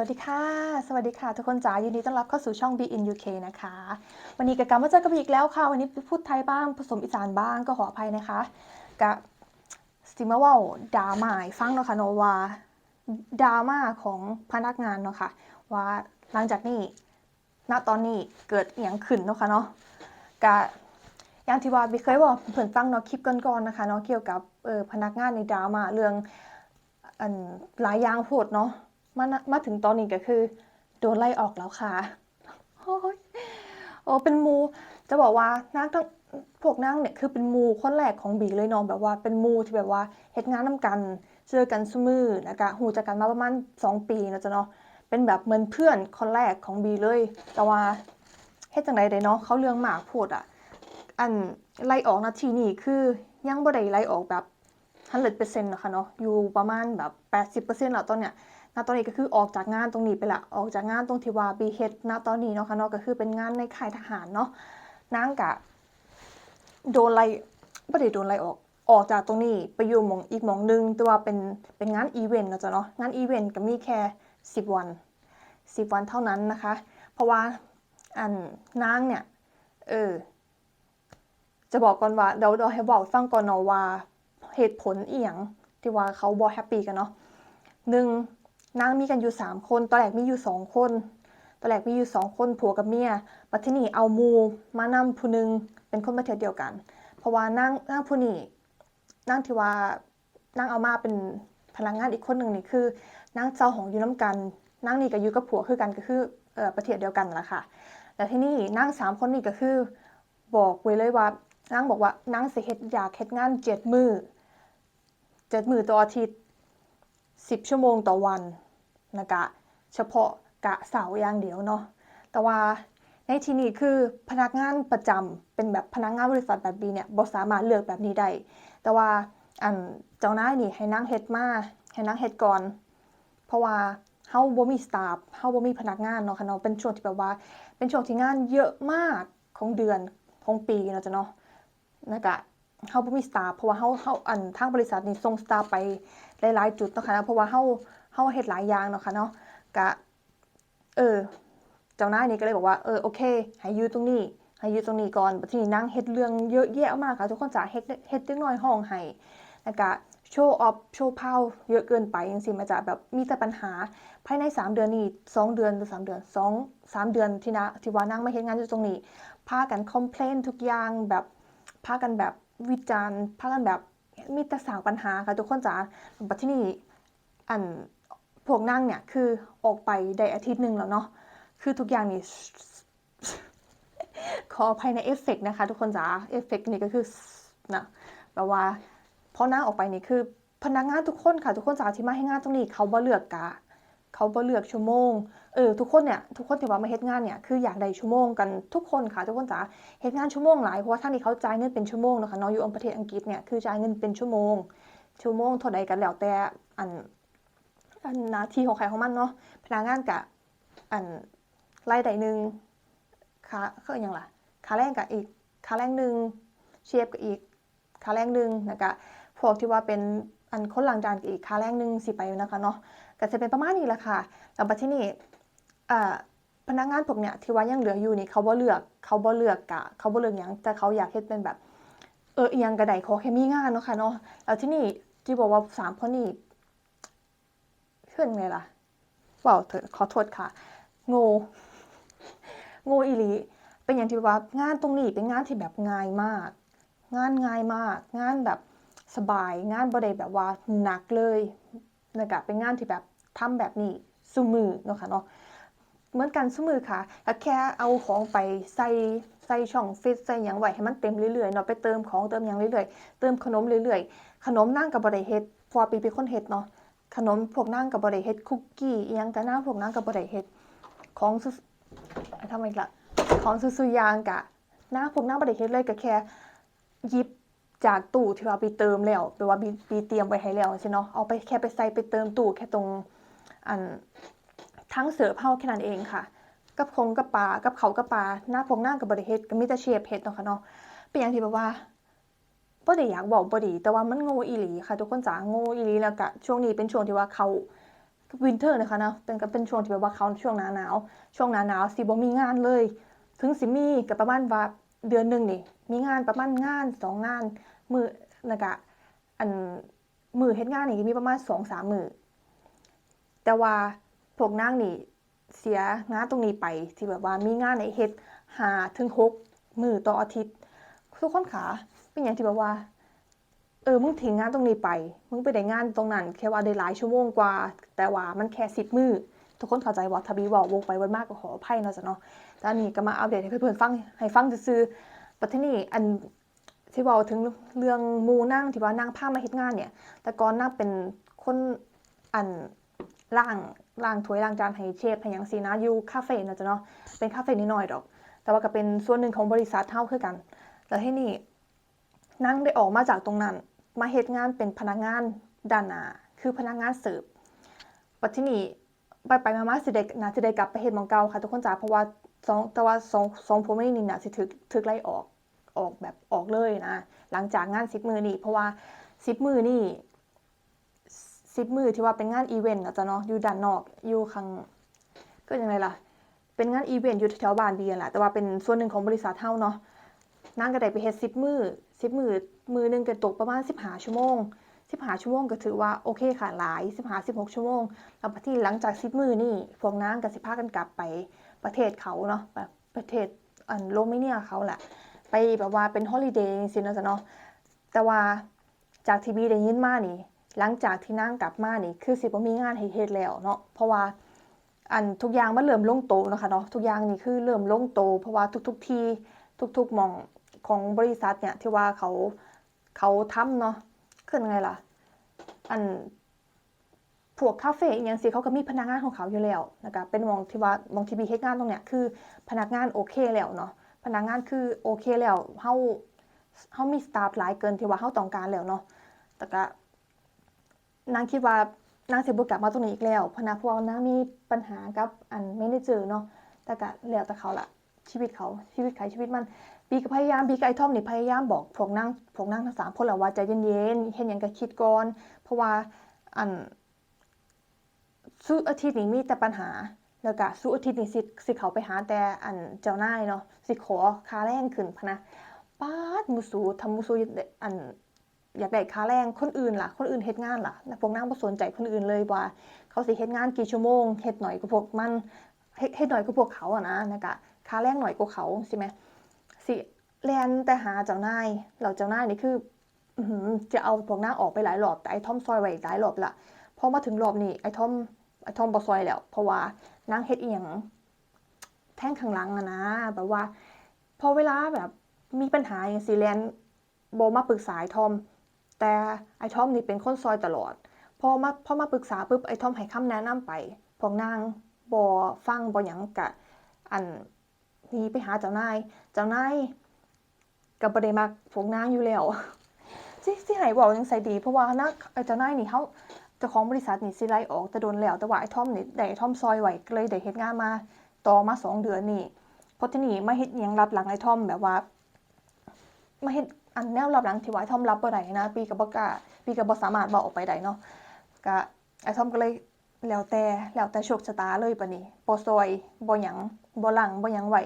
วัสดีค่ะ สวัสดีค่ะ ทุกคนจ๋ายินดีต้อนรับเข้าสู่ช่อง Be in UK นะคะ วันนี้กับกลับมาเจอกันอีกแล้วค่ะ วันนี้พูดไทยบ้างผสมอีสานบ้างก็ขออภัยนะคะกับสติมาว่าดราม่าให้ฟังเนาะค่ะเนาะว่าดราม่าของพนักงานเนาะค่ะว่าหลังจากนี้ณตอนนี้เกิดอหย่างขึ้นเนาะค่ะเนาะกับอย่างที่ว่าบิเคยบอกเพื่อนฟังเนาะคลิปก่อนๆนะคะเนาะเกี่ยวกับเออพนักงานในดราม่าเรื่องอันหลายอย่างโพดเนาะ มามาถึงตอนนี้ก็คือ โดนไล่ออกแล้วค่ะโอ้ยโอ้เป็นมูจะบอกว่านางทั้งพวกนางเนี่ยคือเป็นมูคนแรกของบีเลยเนาะแบบว่าเป็นมูที่แบบว่าเฮ็ดงานนํกันเจอกันซุมือนะคะหูจักกันมาประมาณ2 ปีนะจ๊ะเนาะเป็นแบบเหมือนเพื่อนคนแรกของบีเลย แต่ว่าเฮ็ดจังไดได้เนาะเขาเรื่องหมากโพดอะอันไล่ออกนาทีนี้คือยังบ่ได้ไล่ออกแบบ100%นะคะเนาะอยู่ประมาณแบบ80%แล้วตอนเนี้ย ณตอนนี้ก็คือออกจากงานตรงนี้ไปละ ออกจากงานตรงที่ว่าบีเฮ็ดณตอนนี้เนาะค่ะเนาะก็คือเป็นงานในค่ายทหารเนาะนางกะโดนไล่บ่ได้โดนไล่ออกออกจากตรงนี้ไปอยู่หมองอีกหมองหนึงแต่ว่าเป็นเป็นงานอีเวนต์นะจ๊ะเนาะงานอีเวนต์ก็มีแค่ 10 วัน 10 วันเท่านั้นนะคะ เพราะว่าอันนางเนี่ยเออจะบอกก่อนว่าเดี๋ยวเดี๋ยวให้บอกฟังก่อนเนาะว่าเหตุผลเอียงที่ว่าเขาบอแฮปปี้กันเนาะหนึ่ง นางมีกันอยู่สามคนตอนแรกมีอยู่สองคนตอนแรกมีอยู่สองคนผัวกับเมียบัทินีเอามูมานำผู้หนึงเป็นคนประเทศเดียวกัน เพราะว่านางนางผู้นี้นางที่ว่านางเอามาเป็นพลังงานอีกคนหนึ่งนี่คือนางเจ้าของอยู่น้ำกันนางนี่ก็อยู่กับผัวคือกันก็คือเออประเทศเดียวกันนั่นแหละค่ะแต่ที่นี่นางสามคนนี่ก็คือ บอกไว้เลยว่านางบอกว่านางสิเฮ็ดอยากเฮ็ดงานเจ็ดมือเจ็ดมือต่ออาทิตย์ สิบชั่วโมงต่อวันนะคะเฉพาะกะเสาร์อย่างเดียวเนาะแต่ว่าในที่นี้คือพนักงานประจำเป็นแบบพนักงานบริษัทแบบบีเนี่ยบ่สามารถเลือกแบบนี้ได้แต่ว่าอันเจ้านายนี่ให้นั่งเฮ็ดมาให้นั่งเฮ็ดก่อน เพราะว่าเฮาบ่มีสตาฟเฮาบ่มีพนักงานเนาะค่ะเนาะเป็นช่วงที่แบบว่า เป็นช่วงที่งานเยอะมากของเดือนของปีเนาะจ้ะเนาะนะคะ เฮาบ่มีสตาฟเพราะว่าเฮาเฮาอันทางบริษัทนี่ส่งสตาฟไปหลายๆจุดเนาะค่ะนะเพราะว่าเฮาเฮาเฮ็ดหลายอย่างเนาะค่ะเนาะกะเออเจ้านายนี่ก็เลยบอกว่าเออโอเคให้อยู่ตรงนี้ให้อยู่ตรงนี้ก่อนบัดทีนี้นั่งเฮ็ดเรื่องเยอะแยะมากค่ะทุกคนจ๋าเฮ็ดเฮ็ดเล็กน้อยห้องให้แล้วก็โชว์ออฟโชว์เพาเยอะเกินไปจังซี่มาจากแบบมีแต่ปัญหาภายใน 3 เดือนนี้2เดือนหรือ3เดือน2 3เดือนที่นะที่ว่านั่งมาเฮ็ดงานอยู่ตรงนี้พากันคอมเพลนทุกอย่างแบบพากันแบบ วิจารณ์พากันแบบมีแต่สร้างปัญหาค่ะทุกคนจ๋าบัดที่นี่อันพวกนั่งเนี่ยคือออกไปได้อาทิตย์หนึ่งแล้วเนาะคือทุกอย่างนี่ขออภัยในเอฟเฟกต์นะคะ ทุกคนจ๋าเอฟเฟกต์นี่ก็คือนะแบบว่าพอนั่งออกไปนี่คือพนักงานทุกคนค่ะ ทุกคนจ๋าที่มาให้งานตรงนี้เขาบ่เลือกกะ เขาบ่เลือกชั่วโมง เออทุกคนเนี่ยทุกคนที่ว่ามาเฮ็ดงานเนี่ยคืออยากได้ชั่วโมงกันทุกคนค่ะทุกคนจ๋าเฮ็ดงานชั่วโมงหลายเพราะว่าทานี้เขาจ่ายเงินเป็นชั่วโมงเนาะค่ะเนาะอยู่ประเทศอังกฤษเนี่ยคือจ่ายเงินเป็นชั่วโมง ชั่วโมงเท่าใดกันแล้วแต่อันอันหน้าที่ของใครของมันเนาะพนักงานกะอันรายได้หนึ่งค่าเคือหยังล่ะค่าแรงกะอีกค่าแรงหนึ่งเชฟก็อีกค่าแรงหนึ่งแล้วก็พวกที่ว่าเป็นอันคนล้างจานก็อีกค่าแรงหนึ่งสิไปนะคะเนาะ ก็จะเป็นประมาณนี้แหละค่ะแล้วบัดที่นี่พนักงานพวกเนี้ยที่ว่ายังเหลืออยู่นี่เขาบ่เลือกเขาบ่เลือกกะเขาบ่เลือกหยังแต่เขาอยากเฮ็ดเป็นแบบเอออียังก็ไดขอแค่มีงานเนาะค่ะเนาะแล้วที่นี่ที่บอกว่าสามคนนี้ขึ้นไงล่ะเว้าเถอะขอโทษค่ะโง่โง่อีหลีเป็นอย่างที่ว่างานตรงนี้เป็นงานที่แบบง่ายมาก งานง่ายมาก งานแบบสบายงานบ่ได้แบบว่าหนักเลยแล้วก็เป็นงานที่แบบ ทำแบบนี้ซุมือเนาะค่ะเนาะเหมือนกันซุมือค่ะแค่เอาของไปใส่ใส่ช่องฟิตใส่ยังไวให้มันเต็มเรื่อยๆเนาะไปเติมของเติมยังเรื่อยๆ เติมขนมเรื่อยๆ ขนมนั่งกับบ่ได้เฮ็ดพราะว่าปีเป็นคนเฮ็ดเนาะขนมพวกนั่งกับบ่ได้เฮ็ดคุกกี้อีหยังก็น่าพวกนั่งกับบ่ได้เฮ็ดของซุทำไมล่ะของซุๆอย่างกะหน้าพวกนั่งบ่ได้เฮ็ดเลยก็แค่ยิบจากตู้ที่ว่าไปเติมแล้วแปลว่าบีบีเตรียมไว้ให้แล้วใช่เนาะเอาไปแค่ไปใส่ไปเติมตู้แค่ตรง อันทั้งเสิร์ฟเฮาแค่นั้นเองค่ะ กับคงกับปลากับเขากับปลาหน้าพวกหน้ากับบริเฮ็ดก็มีแต่เชฟเฮ็ดเนาะค่ะเนาะเป็นอย่างที่แบบว่าบ่ได้อยากบอกบ่ดี แต่ว่ามันโง่อีหลีค่ะ ทุกคนจ๋าโง่อีหลีแล้วก็ช่วงนี้เป็นช่วงที่ว่าเขาวินเทอร์นะคะเนาะเป็นก็เป็นช่วงที่แบบว่าเขาช่วงหนาหนาว ช่วงหนาหนาวสิบ่มีงานเลย ถึงสิมีก็ประมาณว่าเดือนหนึ่งนี่มีงานประมาณงานสองงานมือแล้วก็อันมือเฮ็ดงานนี่มีประมาณสองสามมือ แต่ว่าพวกนางนี่เสียงานตรงนี้ไปที่แบบว่ามีงานในเฮ็ดหาถึงหกมือต่ออาทิตย์ทุกคนขาเป็นอย่างที่แบบว่า เออมึงทิ้งงานตรงนี้ไป มึงไปได้งานตรงนั้น แค่ว่าได้หลายชั่วโมงกว่า แต่ว่ามันแค่สิบมือทุกคนเข้าใจว่าทบีบอกวกไปวันมากก็ขออภัยเนาะจ้ะเนาะแต่อันนี้ก็มาอัปเดตให้เพื่อนๆฟังให้ฟังซื่อปัจจุบันอันที่บอกถึงเรื่องมูนั่งที่ว่านั่งผ้ามาเฮ็ดงานเนี่ย แต่ก่อนนั่งเป็นคนอัน ล่างล่างถ้วยล่างจานให้เชฟให้หยังซีนะอยู่คาเฟ่เนาะจ้ะเนาะเป็นคาเฟ่นิดหน่อยดอก แต่ว่าก็เป็นส่วนหนึ่งของบริษัทเท่าคือกัน แล้วที่นี่นั่งได้ออกมาจากตรงนั้น มาเฮ็ดงานเป็นพนักงานด้านหน้าคือพนักงานเสิร์ฟปัจจุบันไปไปๆมาสิได้น่าจะได้กลับไปเฮ็ดหมองเก่าค่ะทุกคนจ๋าเพราะว่าสองแต่ว่าสองสองผัวเมียนี่นะสิถึกถึกไล่ออกออกแบบออกเลยนะ หลังจากงาน10มือนี่เพราะว่า10มือนี่ 10มือที่ว่าเป็นงานอีเวนต์นะจ้ะเนาะอยู่ด้านนอกอยู่ข้างก็ยังไงล่ะ เป็นงานอีเวนต์อยู่แถวบ้านเบียร์แหละแต่ว่าเป็นส่วนหนึ่งของบริษัทเท่าเนาะนั่งก็ได้ไปเฮ็ดสิบมือสิบมือมือหนึงก็ตกประมาณสิบห้าชั่วโมงสิบห้าชั่วโมงก็ถือว่าโอเคค่ะหลายสิบห้าสิบหกชั่วโมงแล้วที่หลังจากสิบมือนี่พวกนางก็สิพากันกลับไปประเทศเขาเนาะแบบประเทศอันโรมาเนียเขาแหละ ไปแบบว่าเป็นฮอลิเดย์สินะจ๊ะเนาะแต่ว่าจากที่บีได้ยินมานี่ หลังจากที่นั่งกลับมานี่คือสิบ่มีงานให้เฮ็ดแล้วเนาะเพราะว่าอันทุกอย่างมันเริ่มลงโตนะคะเนาะทุกอย่างนี่คือเริ่มลงโต เพราะว่าทุก ๆที่ทุกๆมองของบริษัทเนี่ยที่ว่าเขาเขาทำเนาะคือยังไงล่ะ อันพวกคาเฟ่อย่างสิเขาก็มีพนักงานของเขาอยู่แล้วนะคะเป็นมองที่ว่ามองที่บีเฮ็ดงานตรงเนี้ยคือพนักงานโอเคแล้วเนาะพนักงานคือโอเคแล้วเฮาเฮามีสตาฟหลายเกินที่ว่าเฮาต้องการแล้วเนาะแต่ก็ นางคิดว่านางสิบ่กลับมาตรงนี้อีกแล้วเพราะนะเพราะว่านางมีปัญหากับอันไม่ได้เจอเนาะแต่ก็แล้วแต่เขาละชีวิตเขาชีวิตใครชีวิตมันบีก็พยายามบีกับไอ้ทอมนี่พยายามบอกพวกนางพวกนางทั้งสามคนแหละว่าใจเย็นๆเห็นหยังก็คิดก่อนเพราะว่าอันสู้อาทิตย์นี้มีแต่ปัญหา แล้วก็สู้อาทิตย์นี้สิสิเขาไปหาแต่อันเจ้านายเนาะสิขอคาแรงขึ้นพะนะป้าดมูสูทำมูสูอัน อยากได้ค่าแรงคนอื่นล่ะ คนอื่นเฮ็ดงานล่ะพวกนางบ่สนใจคนอื่นเลยว่า เขาสิเฮ็ดงานกี่ชั่วโมงเฮ็ดหน่อยกว่าพวกมันเฮ็ดหน่อยกว่าพวกเขาอะนะนะกะค่าแรงหน่อยกว่าเขาใช่ไหมสิแลนแต่หาเจ้านายเราเจ้านายนี่คือจะเอาพวกนางออกไปหลายรอบแต่ไอ้ทอมซอยไว้หลายรอบละพอมาถึงรอบนี้ไอ้ทอมไอ้ทอมบ่ซอยแล้ว เพราะว่านางเฮ็ดอีหยังแท่งข้างหลังอะนะแบบว่าพอเวลาแบบมีปัญหาอย่างสิแลนโบมาปรึกษาไอ้ทอม แต่ไอทอมนี่เป็นคนซอยตลอด พอมาพอมาปรึกษาปุ๊บไอทอมให้คำแนะนำไปพวกนางบ่ฟังบ่หยังกะ อันนีไปหาเจ้านาย เจ้านายก็บ่ได้มักพวกนางอยู่แล้วสิสิให้เว้าจังไสดี เพราะว่านะไอเจ้านายนี่เฮาเจ้าของบริษัทนี่สิไล่ออกแต่โดนแล้ว แต่ว่าไอ้ทอมนี่ได้ไอ้ทอมซอยไหวเลยได้เฮ็ดงานมาต่อมาสองเดือนนี่เพราะที่นี้มาเฮ็ดยังรับหลังไอ้ทอมแบบว่ามาเฮ็ด อันแนวรับหลังที่ว่าไอ้ทอมรับบ่ได้นะ ปีก็บ่กล้าปีก็บ่สามารถเว้าออกไปได้เนาะก็ไอ้ทอมก็เลยแล้วแต่แล้วแต่โชคชะตาเลยปะนี้บ่ซอยบ่หยังบ่หลังบ่หยังไหว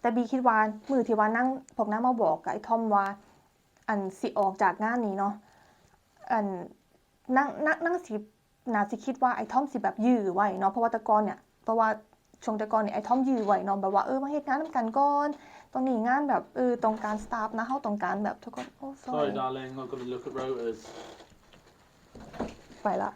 แต่บีคิดว่ามือที่ว่านั่งพวกนางมาบอกกับไอ้ทอมว่าอันสิออกจากงานนี้เนาะอันนั่งนั่งนั่งสินาสิคิดว่าไอ้ทอมสิแบบยื้อไว้เนาะเพราะว่าต่ก่อนเนี่ยเพราะว่า ช่วงแต่ก่อนเนี่ยไอ้ทอมยื้อไว้เนาะแบบว่าเออมาเฮ็ดงานนํกันก่อนตรงนี้งานแบบเออต้องการสตาฟนะเฮาต้องการแบบทุกคนโอ้ Sorry, sorry darling, I've got to look at rotors. ไปละ